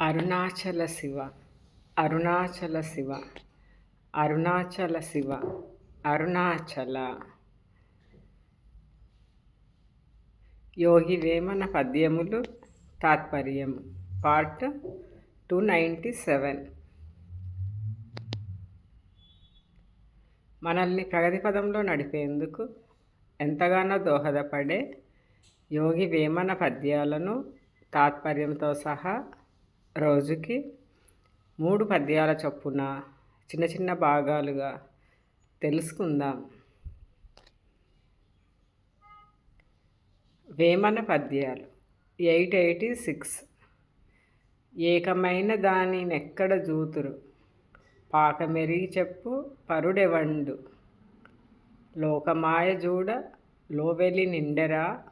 అరుణాచల శివ అరుణాచల శివ అరుణాచల శివ అరుణాచల. యోగి వేమన పద్యములు తాత్పర్యము. Part two ninety seven. మనల్ని ప్రగతి పదంలో నడిపేందుకు ఎంతగానో దోహదపడే యోగి వేమన పద్యాలను తాత్పర్యంతో సహా రోజుకి మూడు పద్యాల చొప్పున చిన్న చిన్న భాగాలుగా తెలుసుకుందాం. వేమన పద్యాలు ఎయిట్ ఎయిటీ సిక్స్. ఏకమైన దాని నెక్కడ జూతురు? పాకమెరిగి చెప్పు పరుడెవండు? లోకమాయ జూడ లోవెలి నిండెరా?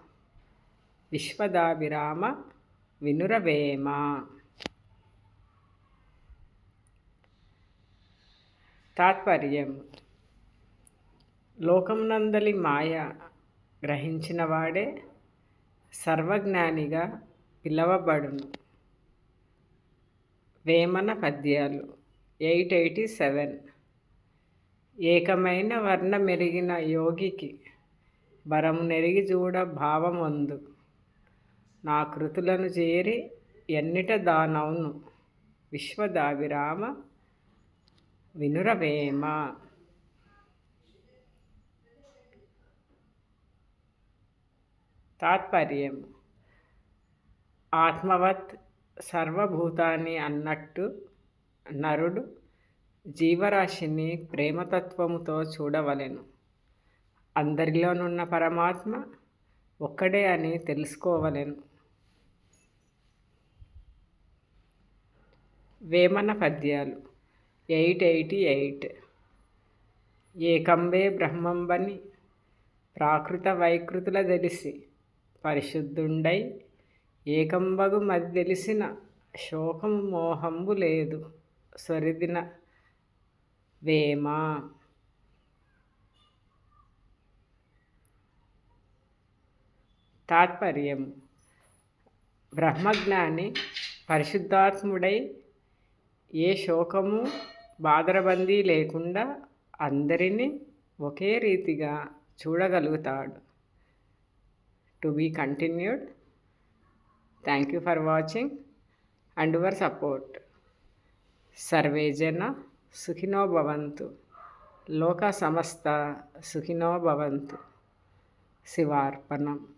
విశ్వదాభిరామ వినురవేమ తాత్పర్యం. లోకమునందలి మాయ గ్రహించిన వాడే సర్వజ్ఞానిగా పిలవబడును. వేమన పద్యాలు ఎయిట్ ఎయిటీ సెవెన్. ఏకమైన వర్ణ మెరిగిన యోగికి వరము నెరిగి చూడ భావమందు నా కృతులను చేరి ఎన్నిట దానవును విశ్వదావిరామ వినురవేమ తాత్పర్యం. ఆత్మవత్ సర్వభూతాన్ని అన్నట్టు నరుడు జీవరాశిని ప్రేమతత్వముతో చూడవలెను. అందరిలోనున్న పరమాత్మ ఒక్కడే అని తెలుసుకోవలెను. వేమన పద్యాలు. Eight eighty eight. ఏకంబే బ్రహ్మంబని ప్రాకృత వైకృతుల తెలిసి పరిశుద్ధుండై ఏకంబగు మది తెలిసిన శోకము మోహంబు లేదు సరిదిన వేమ. తాత్పర్యం. బ్రహ్మజ్ఞాని పరిశుద్ధాత్ముడై ఏ శోకము బాదరబందీ లేకుండా అందరినీ ఒకే రీతిగా చూడగలుగుతాడు. To be continued. Thank you for watching and your support. Survey జన సుఖినో భవంతు. లోక సమస్త సుఖినో భవంతు. శివార్పణం.